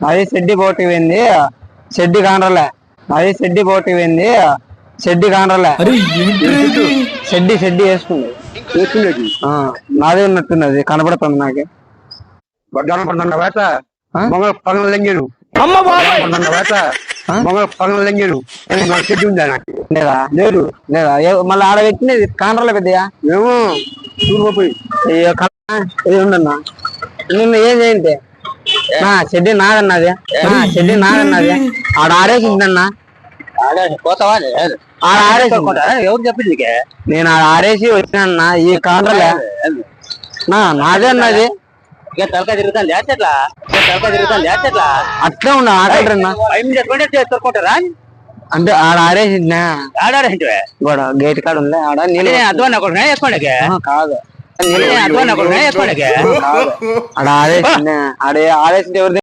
అది షెడ్డి పోటీ పోయింది. షెడ్డి కానరలే అది షెడ్డి పోటీ పోయింది. షెడ్డి కానరలే షెడ్డి షెడ్డి వేసుకుంది. నాదే ఉన్నట్టున్నది. కనపడుతుంది నాకు. బడ్డాన పడుతున్న వేట ఆ? మొగల పగల లెంగేరు. అమ్మ బాబాయ్! పడుతున్న వేట ఆ? మొగల పగల లెంగేరు. నాకు చెట్టు ఉందా నాకు? లేదా? లేదు. లేదా? ఏ- మళ్ళీ ఆడ పెట్టినది కానరలే పెద్దయా మేము అయ్యో ఇది ఉండన్నా నిన్ను ఏం చేయండి నా షెడ్డి నాదన్నది. నా షెడ్డి నాదన్నది. ఆడ ఆడేసిందన్నా. పోతావా? ఆడ ఆడేసి ఎవరు చెప్పింది? నేను ఆడ ఆడేసి వచ్చినా ఈ కానరలే నా నాదే అన్నది. ఇక తలకాయ తిరుగుతాను లేచట్లా? తలకాయ తిరుగుతాను లేచట్లా? అట్లే ఉండ ఆకలిన్నా ఐదు నిమిషాలు చేసుకుంటారా అంటే ఆడ ఆడేసిందా ఆడారంటే కూడా గేట్ కాడ ఉండే ఆడ వేసుకోండి ఆహా, కాదు. అధ్వాన్ ఒకటి